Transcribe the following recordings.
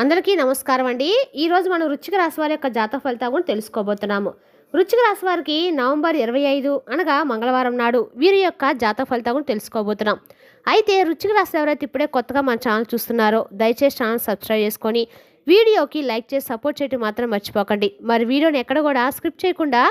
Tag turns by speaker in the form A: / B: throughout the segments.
A: అందరికీ నమస్కారం అండి. ఈరోజు మనం వృచ్చిక రాశి వారి యొక్క జాతక ఫలితాలు కూడా తెలుసుకోబోతున్నాము. వృచ్చిక రాశి వారికి నవంబర్ ఇరవై ఐదు అనగా మంగళవారం నాడు వీరి యొక్క జాతక ఫలితాలు కూడా తెలుసుకోబోతున్నాం. అయితే వృచ్చిక రాశి ఎవరైతే ఇప్పుడే కొత్తగా మన ఛానల్ చూస్తున్నారో దయచేసి ఛానల్ సబ్స్క్రైబ్ చేసుకొని వీడియోకి లైక్ చేసి సపోర్ట్ చేయడం మాత్రం మర్చిపోకండి. మరి వీడియోని ఎక్కడ కూడా స్క్రిప్ట్ చేయకుండా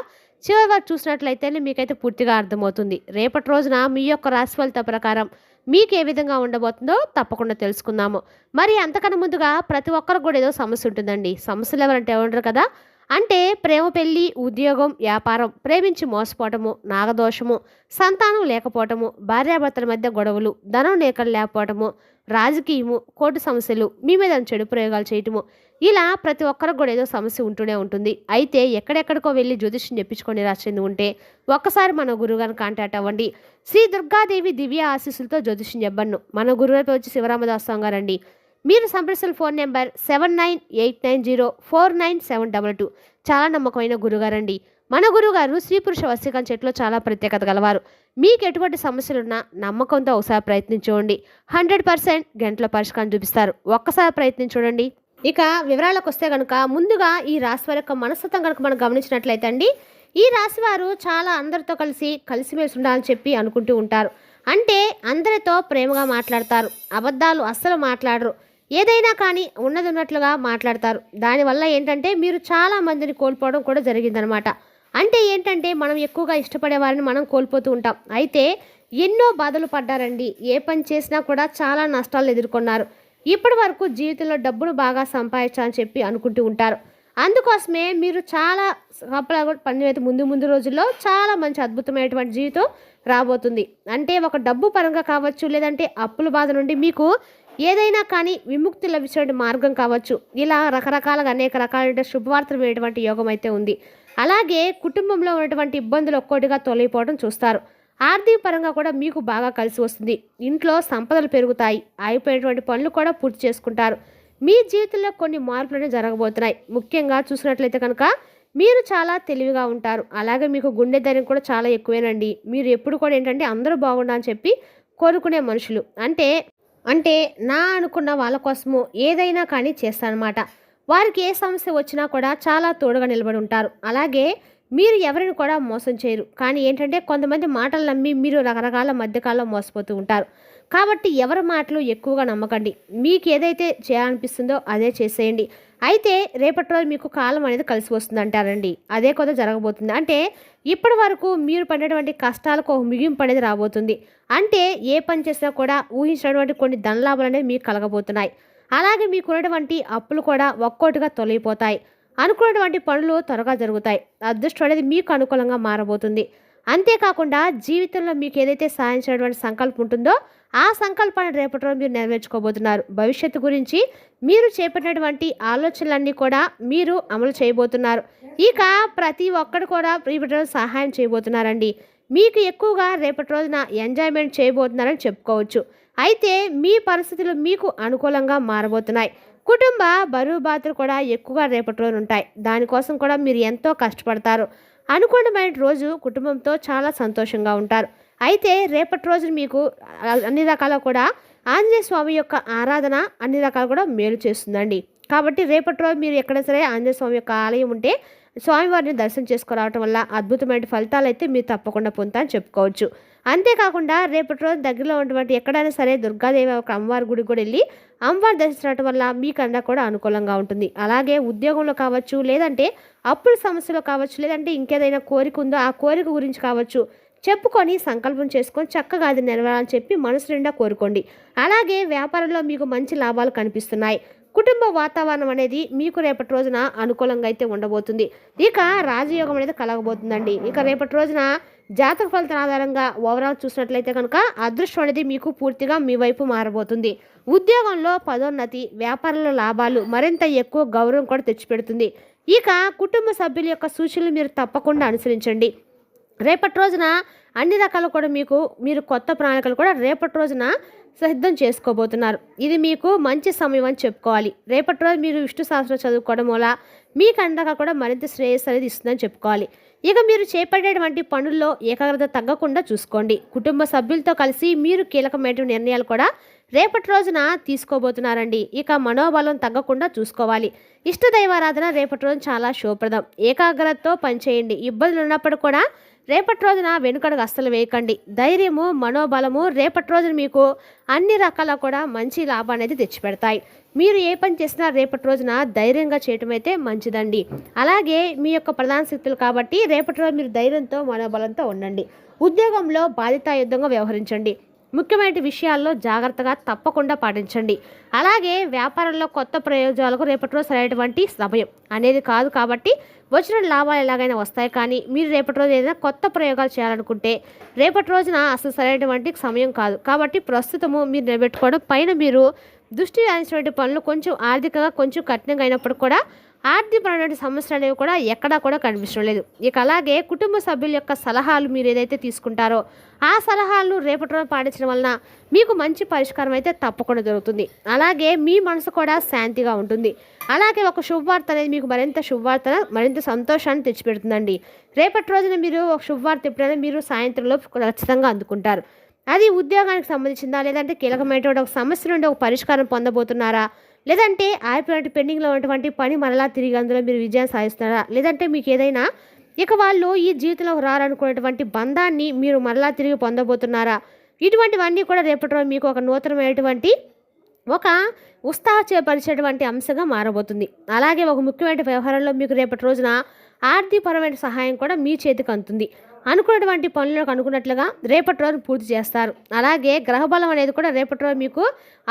A: చివరి వరకు చూసినట్లయితేనే మీకైతే పూర్తిగా అర్థమవుతుంది. రేపటి రోజున మీ యొక్క రాశి ఫలిత ప్రకారం మీకు ఏ విధంగా ఉండబోతుందో తప్పకుండా తెలుసుకుందాము. మరి అంతకన్నా ముందుగా ప్రతి ఒక్కరికి కూడా ఏదో సమస్య ఉంటుందండి. సమస్యలు ఎవరంటే ఉండరు కదా? అంటే ప్రేమ పెళ్ళి ఉద్యోగం వ్యాపారం ప్రేమించి మోసపోవటము నాగదోషము సంతానం లేకపోవటము భార్యాభర్తల మధ్య గొడవలు ధనం లేకలు లేకపోవటము రాజకీయము కోర్టు సమస్యలు మీ మీద చెడు ప్రయోగాలు చేయటము ఇలా ప్రతి ఒక్కరికి కూడా ఏదో సమస్య ఉంటూనే ఉంటుంది. అయితే ఎక్కడెక్కడికో వెళ్ళి జ్యోతిష్యం చెప్పించుకొని రాసింది ఉంటే ఒక్కసారి మన గురువుగారిని కాంటాక్ట్ అవ్వండి. శ్రీ దుర్గాదేవి దివ్య ఆశీస్సులతో జ్యోతిష్యం చెప్పను మన గురువుగారి వచ్చి శివరామదాస్ స్వామి గారండి మీరు సంప్రదించిన phone number seven nine eight nine zero four nine seven double two చాలా నమ్మకమైన గురుగారండి మన గురుగారు స్త్రీ పురుష వస్తికం చెట్లో చాలా ప్రత్యేకత గలవారు. మీకు ఎటువంటి సమస్యలున్నా నమ్మకంతో ఒకసారి ప్రయత్నించుకోండి హండ్రెడ్ పర్సెంట్ గంటల పరిష్కారం చూపిస్తారు. ఒక్కసారి ప్రయత్నించుకోండి ఇక వివరాలకు వస్తే కనుక ముందుగా ఈ రాశి వారి యొక్క మనస్తత్వం కనుక మనం గమనించినట్లయితే అండి ఈ రాశి వారు చాలా అందరితో కలిసి కలిసిమెలిసి ఉండాలని చెప్పి అనుకుంటూ ఉంటారు. అంటే అందరితో ప్రేమగా మాట్లాడతారు అబద్ధాలు అస్సలు మాట్లాడరు ఏదైనా కానీ ఉన్నది ఉన్నట్లుగా మాట్లాడతారు. దానివల్ల ఏంటంటే మీరు చాలా మందిని కోల్పోవడం కూడా జరిగిందనమాట అంటే ఏంటంటే మనం ఎక్కువగా ఇష్టపడే వారిని మనం కోల్పోతూ ఉంటాం. అయితే ఎన్నో బాధలు పడ్డారండి ఏ పని చేసినా కూడా చాలా నష్టాలు ఎదుర్కొన్నారు. ఇప్పటి వరకు జీవితంలో డబ్బును బాగా సంపాదించా అని చెప్పి అనుకుంటూ ఉంటారు. అందుకోసమే మీరు చాలా కప్పల పనిచేత ముందు ముందు రోజుల్లో చాలా మంచి అద్భుతమైనటువంటి జీవితం రాబోతుంది. అంటే ఒక డబ్బు పరంగా కావచ్చు లేదంటే అప్పుల బాధ నుండి మీకు ఏదైనా కానీ విముక్తి లభించే మార్గం కావచ్చు. ఇలా రకరకాలుగా అనేక రకాలైన శుభవార్తలు వినేటువంటి యోగం అయితే ఉంది. అలాగే కుటుంబంలో ఉన్నటువంటి ఇబ్బందులు ఒక్కోటిగా తొలగిపోవడం చూస్తారు. ఆర్థిక పరంగా కూడా మీకు బాగా కలిసి వస్తుంది. ఇంట్లో సంపదలు పెరుగుతాయి. అయిపోయినటువంటి పనులు కూడా పూర్తి చేసుకుంటారు. మీ జీవితంలో కొన్ని మార్పులు జరగబోతున్నాయి. ముఖ్యంగా చూసినట్లయితే కనుక మీరు చాలా తెలివిగా ఉంటారు. అలాగే మీకు గుండె ధైర్యం కూడా చాలా ఎక్కువేనండి. మీరు ఎప్పుడు కూడా ఏంటంటే అందరూ బాగుండాలని చెప్పి కోరుకునే మనుషులు. అంటే అంటే నా అనుకున్న వాళ్ళ కోసము ఏదైనా కానీ చేస్తానమాట వారికి ఏ సమస్య వచ్చినా కూడా చాలా తోడుగా నిలబడి ఉంటారు. అలాగే మీరు ఎవరిని కూడా మోసం చేయరు. కానీ ఏంటంటే కొంతమంది మాటలు నమ్మి మీరు రకరకాల మధ్యకాలంలో మోసపోతూ ఉంటారు. కాబట్టి ఎవరి మాటలు ఎక్కువగా నమ్మకండి. మీకు ఏదైతే చేయాలనిపిస్తుందో అదే చేసేయండి. అయితే రేపటి రోజు మీకు కాలం అనేది కలిసి వస్తుంది అంటారండి. అదే కొత్త జరగబోతుంది. అంటే ఇప్పటి వరకు మీరు పడినటువంటి కష్టాలకు ఒక ముగింపు అనేది రాబోతుంది. అంటే ఏ పని చేసినా కూడా ఊహించినటువంటి కొన్ని ధనలాభాలు అనేవి మీకు కలగబోతున్నాయి. అలాగే మీకున్నటువంటి అప్పులు కూడా ఒక్కోటిగా తొలగిపోతాయి. అనుకున్నటువంటి పనులు త్వరగా జరుగుతాయి. అదృష్టం అనేది మీకు అనుకూలంగా మారబోతుంది. అంతేకాకుండా జీవితంలో మీకు ఏదైతే సాధించినటువంటి సంకల్పం ఉంటుందో ఆ సంకల్పాన్ని రేపటి రోజు మీరు నెరవేర్చుకోబోతున్నారు. భవిష్యత్తు గురించి మీరు చేపట్టినటువంటి ఆలోచనలన్నీ కూడా మీరు అమలు చేయబోతున్నారు. ఇక ప్రతి ఒక్కరు కూడా రేపటి రోజు సహాయం చేయబోతున్నారండి. మీకు ఎక్కువగా రేపటి రోజున ఎంజాయ్మెంట్ చేయబోతున్నారని చెప్పుకోవచ్చు. అయితే మీ పరిస్థితులు మీకు అనుకూలంగా మారబోతున్నాయి. కుటుంబ బరువు బాధలు కూడా ఎక్కువగా రేపటి రోజు ఉంటాయి దానికోసం కూడా మీరు ఎంతో కష్టపడతారు. అనుకూలమైన రోజు కుటుంబంతో చాలా సంతోషంగా ఉంటారు. అయితే రేపటి రోజు మీకు అన్ని రకాల కూడా ఆంజనేయ స్వామి యొక్క ఆరాధన అన్ని రకాలు కూడా మేలు చేస్తుందండి. కాబట్టి రేపటి రోజు మీరు ఎక్కడ సరే ఆంజనేయ స్వామి యొక్క ఆలయం ఉంటే స్వామివారిని దర్శనం చేసుకురావటం వల్ల అద్భుతమైన ఫలితాలు అయితే మీరు తప్పకుండా పొందుతారని చెప్పుకోవచ్చు. అంతేకాకుండా రేపటి రోజు దగ్గరలో ఉన్నటువంటి ఎక్కడైనా సరే దుర్గాదేవి ఒక అమ్మవారి గుడికి కూడా వెళ్ళి అమ్మవారి దర్శించడం వల్ల మీకన్నా కూడా అనుకూలంగా ఉంటుంది. అలాగే ఉద్యోగంలో కావచ్చు లేదంటే అప్పుల సమస్యలో కావచ్చు లేదంటే ఇంకేదైనా కోరిక ఉందో ఆ కోరిక గురించి కావచ్చు చెప్పుకొని సంకల్పం చేసుకొని చక్కగా అది నెరవేరాలని చెప్పి మనసు నిండా కోరుకోండి. అలాగే వ్యాపారంలో మీకు మంచి లాభాలు కనిపిస్తున్నాయి. కుటుంబ వాతావరణం అనేది మీకు రేపటి రోజున అనుకూలంగా అయితే ఉండబోతుంది. ఇక రాజయోగం అనేది కలగబోతుందండి. ఇక రేపటి రోజున జాతక ఫలితం ఆధారంగా ఓవరాల్ చూసినట్లయితే కనుక అదృష్టం అనేది మీకు పూర్తిగా మీ వైపు మారబోతుంది. ఉద్యోగంలో పదోన్నతి వ్యాపారంలో లాభాలు మరింత ఎక్కువ గౌరవం కూడా తెచ్చిపెడుతుంది. ఇక కుటుంబ సభ్యుల యొక్క సూచనలు మీరు తప్పకుండా అనుసరించండి. రేపటి రోజున అన్ని రకాలు కూడా మీకు మీరు కొత్త ప్రణాళికలు కూడా రేపటి రోజున సిద్ధం చేసుకోబోతున్నారు. ఇది మీకు మంచి సమయం అని చెప్పుకోవాలి. రేపటి రోజు మీరు విష్ణు శాస్త్రం చదువుకోవడం వల్ల మీకు అందాక కూడా మరింత శ్రేయస్సు అనేది ఇస్తుందని చెప్పుకోవాలి. ఇక మీరు చేపట్టేటువంటి పనుల్లో ఏకాగ్రత తగ్గకుండా చూసుకోండి. కుటుంబ సభ్యులతో కలిసి మీరు కీలకమైన నిర్ణయాలు కూడా రేపటి రోజున తీసుకోబోతున్నారండి. ఇక మనోబలం తగ్గకుండా చూసుకోవాలి. ఇష్ట దైవారాధన రేపటి రోజు చాలా శుభప్రదం. ఏకాగ్రతతో పనిచేయండి. ఇబ్బందులు ఉన్నప్పుడు కూడా రేపటి రోజున వెనుకడుగు అస్సలు వేయకండి. ధైర్యము మనోబలము రేపటి రోజున మీకు అన్ని రకాల కూడా మంచి లాభం అనేది తెచ్చిపెడతాయి. మీరు ఏ పని చేసినా రేపటి రోజున ధైర్యంగా చేయటం అయితే మంచిదండి. అలాగే మీ యొక్క ప్రధాన శక్తులు కాబట్టి రేపటి రోజు మీరు ధైర్యంతో మనోబలంతో ఉండండి. ఉద్యోగంలో బాధితాయుద్ధంగా వ్యవహరించండి. ముఖ్యమైన విషయాల్లో జాగ్రత్తగా తప్పకుండా పాటించండి. అలాగే వ్యాపారంలో కొత్త ప్రయోజనాలకు రేపటి రోజు సరైనటువంటి సమయం అనేది కాదు కాబట్టి వచ్చిన లాభాలు ఎలాగైనా వస్తాయి. కానీ మీరు రేపటి రోజు ఏదైనా కొత్త ప్రయోగాలు చేయాలనుకుంటే రేపటి రోజున అసలు సరైనటువంటి సమయం కాదు. కాబట్టి ప్రస్తుతము మీరు నిలబెట్టుకోవడం పైన మీరు దృష్టి సాధించినటువంటి పనులు కొంచెం ఆర్థికంగా కొంచెం కఠినంగా అయినప్పుడు కూడా ఆర్థికపరమైన సమస్యలు అనేవి కూడా ఎక్కడా కూడా కనిపించడం లేదు. ఇక అలాగే కుటుంబ సభ్యుల యొక్క సలహాలు మీరు ఏదైతే తీసుకుంటారో ఆ సలహాలను రేపటి రోజు పాటించడం వలన మీకు మంచి పరిష్కారం అయితే తప్పకుండా దొరుకుతుంది. అలాగే మీ మనసు కూడా శాంతిగా ఉంటుంది. అలాగే ఒక శుభవార్త అనేది మీకు మరింత శుభవార్త మరింత సంతోషాన్ని తెచ్చిపెడుతుందండి. రేపటి రోజున మీరు ఒక శుభవార్త ఎప్పుడైనా మీరు సాయంత్రంలో ఖచ్చితంగా అందుకుంటారు. అది ఉద్యోగానికి సంబంధించిందా లేదంటే కీలకమైనటువంటి ఒక సమస్య నుండి ఒక పరిష్కారం పొందబోతున్నారా? లేదంటే ఆగిపోయినట్టు పెండింగ్లో ఉన్నటువంటి పని మరలా తిరిగి అందులో మీరు విజయం సాధిస్తున్నారా లేదంటే మీకు ఏదైనా ఇక వాళ్ళు ఈ జీవితంలో రారనుకున్నటువంటి బంధాన్ని మీరు మరలా తిరిగి పొందబోతున్నారా? ఇటువంటివన్నీ కూడా రేపటి రోజు మీకు ఒక నూతనమైనటువంటి ఒక ఉత్సాహచేపరిచేటువంటి అంశంగా మారబోతుంది. అలాగే ఒక ముఖ్యమైన వ్యవహారంలో మీకు రేపటి రోజున ఆర్థికపరమైన సహాయం కూడా మీ చేతికి అందుతుంది. అనుకున్నటువంటి పనులకు అనుకున్నట్లుగా రేపటి రోజు పూర్తి చేస్తారు. అలాగే గ్రహబలం అనేది కూడా రేపటి రోజు మీకు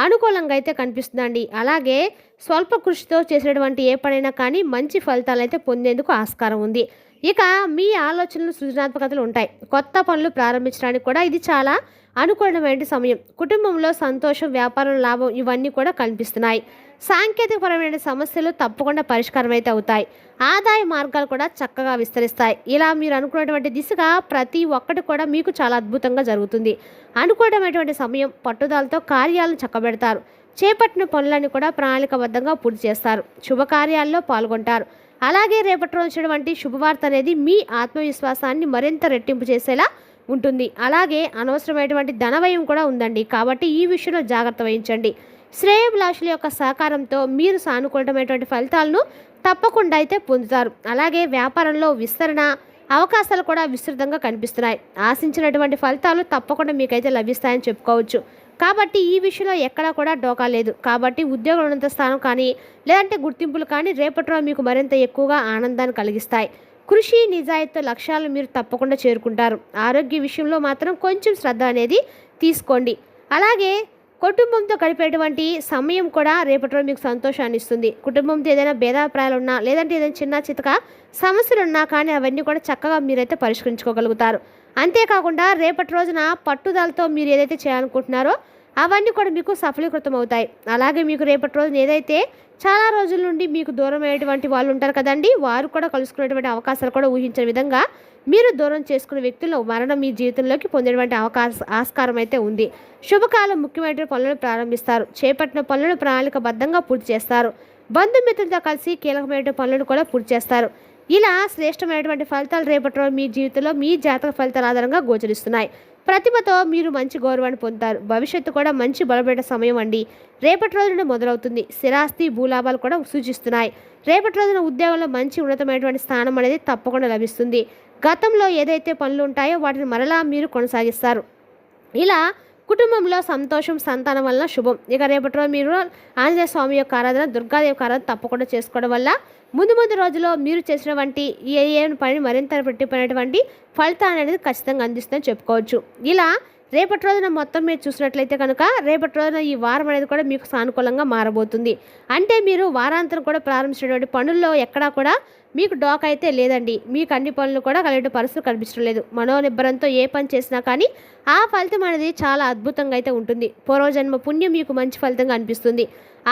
A: అనుకూలంగా అయితే కనిపిస్తుందండి. అలాగే స్వల్ప కృషితో చేసేటువంటి ఏ పనైనా కానీ మంచి ఫలితాలు అయితే పొందేందుకు ఆస్కారం ఉంది. ఇక మీ ఆలోచనలు సృజనాత్మకతలు ఉంటాయి. కొత్త పనులు ప్రారంభించడానికి కూడా ఇది చాలా అనుకూలమైన సమయం? కుటుంబంలో సంతోషం వ్యాపారం లాభం ఇవన్నీ కూడా కనిపిస్తున్నాయి. సాంకేతికపరమైన సమస్యలు తప్పకుండా పరిష్కారం అయితే అవుతాయి. ఆదాయ మార్గాలు కూడా చక్కగా విస్తరిస్తాయి. ఇలా మీరు అనుకున్నటువంటి దిశగా ప్రతి ఒక్కటి కూడా మీకు చాలా అద్భుతంగా జరుగుతుంది. అనుకూలమైనటువంటి సమయం పట్టుదలతో కార్యాలను చక్కబెడతారు. చేపట్టిన పనులన్నీ కూడా ప్రణాళికబద్ధంగా పూర్తి చేస్తారు. శుభకార్యాల్లో పాల్గొంటారు. అలాగే రేపటి రోజునటువంటి శుభవార్త అనేది మీ ఆత్మవిశ్వాసాన్ని మరింత రెట్టింపు చేసేలా ఉంటుంది. అలాగే అనవసరమైనటువంటి ధనవ్యయం కూడా ఉందండి. కాబట్టి ఈ విషయంలో జాగ్రత్త వహించండి. శ్రేయభిలాషుల యొక్క సహకారంతో మీరు సానుకూలమైనటువంటి ఫలితాలను తప్పకుండా అయితే పొందుతారు. అలాగే వ్యాపారంలో విస్తరణ అవకాశాలు కూడా విస్తృతంగా కనిపిస్తున్నాయి. ఆశించినటువంటి ఫలితాలు తప్పకుండా మీకైతే లభిస్తాయని చెప్పుకోవచ్చు. కాబట్టి ఈ విషయంలో ఎక్కడా కూడా డోకా లేదు. కాబట్టి ఉద్యోగం ఉన్నత స్థానం కానీ లేదంటే గుర్తింపులు కానీ రేపటిలో మీకు మరింత ఎక్కువగా ఆనందాన్ని కలిగిస్తాయి. కృషి నిజాయితీ లక్ష్యాలు మీరు తప్పకుండా చేరుకుంటారు. ఆరోగ్య విషయంలో మాత్రం కొంచెం శ్రద్ధ అనేది తీసుకోండి. అలాగే కుటుంబంతో గడిపేటువంటి సమయం కూడా రేపటి రోజు మీకు సంతోషాన్ని ఇస్తుంది. కుటుంబంతో ఏదైనా భేదాభిప్రాయాలు ఉన్నా లేదంటే ఏదైనా చిన్న చితక సమస్యలు ఉన్నా కానీ అవన్నీ కూడా చక్కగా మీరైతే పరిష్కరించుకోగలుగుతారు. అంతేకాకుండా రేపటి రోజున పట్టుదలతో మీరు ఏదైతే చేయాలనుకుంటున్నారో అవన్నీ కూడా మీకు సఫలీకృతం అవుతాయి అలాగే మీకు రేపటి రోజున ఏదైతే చాలా రోజుల నుండి మీకు దూరం అయ్యేటువంటి వాళ్ళు ఉంటారు కదండి వారు కూడా కలుసుకునేటువంటి అవకాశాలు కూడా ఊహించిన విధంగా మీరు దూరం చేసుకునే వ్యక్తులు మరణం మీ జీవితంలోకి పొందేటువంటి అవకాశ ఆస్కారం అయితే ఉంది. శుభకాలం ముఖ్యమైన పనులను ప్రారంభిస్తారు. చేపట్టిన పనులను ప్రణాళికబద్ధంగా పూర్తి చేస్తారు. బంధుమిత్రులతో కలిసి కీలకమైన పనులను కూడా పూర్తి చేస్తారు. ఇలా శ్రేష్టమైనటువంటి ఫలితాలు రేపటి రోజు మీ జీవితంలో మీ జాతక ఫలితాల ఆధారంగా గోచరిస్తున్నాయి. ప్రతిభతో మీరు మంచి గౌరవాన్ని పొందుతారు. భవిష్యత్తు కూడా మంచి బలపడే సమయం అండి. రేపటి రోజున మొదలవుతుంది. స్థిరాస్తి భూలాభాలు కూడా సూచిస్తున్నాయి. రేపటి రోజున ఉద్యోగంలో మంచి ఉన్నతమైనటువంటి స్థానం అనేది తప్పకుండా లభిస్తుంది. గతంలో ఏదైతే పనులు ఉంటాయో వాటిని మరలా మీరు కొనసాగిస్తారు. ఇలా కుటుంబంలో సంతోషం సంతానం వలన శుభం. ఇక రేపటి రోజు మీరు ఆంజనేయ స్వామి యొక్క ఆరాధన దుర్గాదేవి యొక్క ఆరాధన తప్పకుండా చేసుకోవడం వల్ల ముందు ముందు రోజుల్లో మీరు చేసినటువంటి ఏ ఏ పని మరింత పెట్టిపోయినటువంటి ఫలితాన్ని అనేది ఖచ్చితంగా అందిస్తుందని చెప్పుకోవచ్చు. ఇలా రేపటి రోజున మొత్తం మీరు చూసినట్లయితే కనుక రేపటి రోజున ఈ వారం అనేది కూడా మీకు సానుకూలంగా మారబోతుంది. అంటే మీరు వారాంతరం కూడా ప్రారంభించినటువంటి పనుల్లో ఎక్కడా కూడా మీకు డాక్ అయితే లేదండి. మీకు అన్ని పనులు కూడా కలిగే పరిస్థితులు కనిపించడం లేదు. మనోనిబ్బరంతో ఏ పని చేసినా కానీ ఆ ఫలితం అనేది చాలా అద్భుతంగా అయితే ఉంటుంది. పూర్వజన్మ పుణ్యం మీకు మంచి ఫలితంగా అనిపిస్తుంది.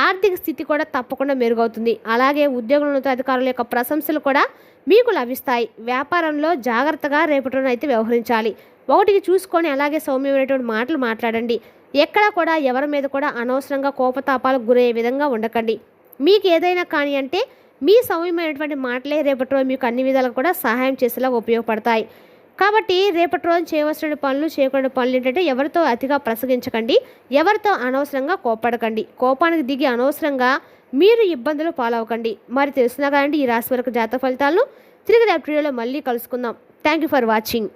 A: ఆర్థిక స్థితి కూడా తప్పకుండా మెరుగవుతుంది. అలాగే ఉద్యోగులతో అధికారుల యొక్క ప్రశంసలు కూడా మీకు లభిస్తాయి. వ్యాపారంలో జాగ్రత్తగా రేపటిన అయితే వ్యవహరించాలి. ఒకటికి చూసుకొని అలాగే సౌమ్యమైనటువంటి మాటలు మాట్లాడండి. ఎక్కడా కూడా ఎవరి మీద కూడా అనవసరంగా కోపతాపాలకు గురయ్యే విధంగా ఉండకండి. మీకు ఏదైనా కానీ అంటే మీ సౌమ్యమైనటువంటి మాటలే రేపటి రోజు మీకు అన్ని విధాలుగా కూడా సహాయం చేసేలా ఉపయోగపడతాయి. కాబట్టి రేపటి రోజు చేయవలసిన పనులు చేయకూడని పనులు ఏంటంటే ఎవరితో అతిగా ప్రసగించకండి ఎవరితో అనవసరంగా కోపడకండి కోపానికి దిగి అనవసరంగా మీరు ఇబ్బందులు పాలవకండి మరి తెలిసినా కానీ ఈ రాశి వరకు జాతక ఫలితాలను. తిరిగి రేపటి వీడియోలో మళ్ళీ కలుసుకుందాం. Thank you for watching